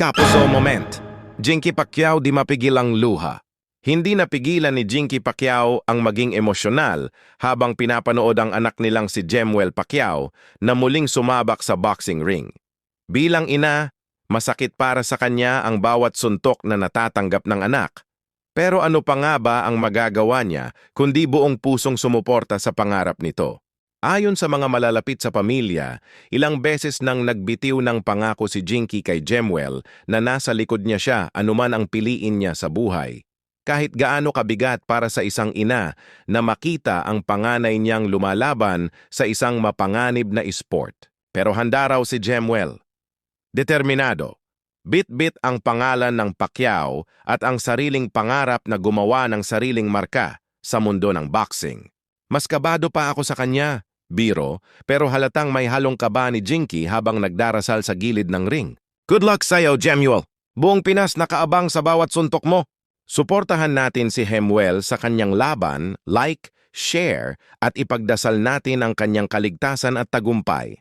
Kapuso moment. Jinky Pacquiao di mapigil ang luha. Hindi napigilan ni Jinky Pacquiao ang maging emosyonal habang pinapanood ang anak nilang si Jemuel Pacquiao na muling sumabak sa boxing ring. Bilang ina, masakit para sa kanya ang bawat suntok na natatanggap ng anak. Pero ano pa nga ba ang magagawa niya kundi buong pusong sumuporta sa pangarap nito? Ayon sa mga malalapit sa pamilya, ilang beses nang nagbitiw ng pangako si Jinky kay Jemuel na nasa likod niya siya anuman ang piliin niya sa buhay. Kahit gaano kabigat para sa isang ina na makita ang panganay niyang lumalaban sa isang mapanganib na sport. Pero handa raw si Jemuel. Determinado. Bit-bit ang pangalan ng Pacquiao at ang sariling pangarap na gumawa ng sariling marka sa mundo ng boxing. Mas kabado pa ako sa kanya, biro, pero halatang may halong kaba ni Jinky habang nagdarasal sa gilid ng ring. Good luck sa'yo, Jemuel! Buong Pinas nakaabang sa bawat suntok mo. Suportahan natin si Hemuel sa kanyang laban, like, share, at ipagdasal natin ang kanyang kaligtasan at tagumpay.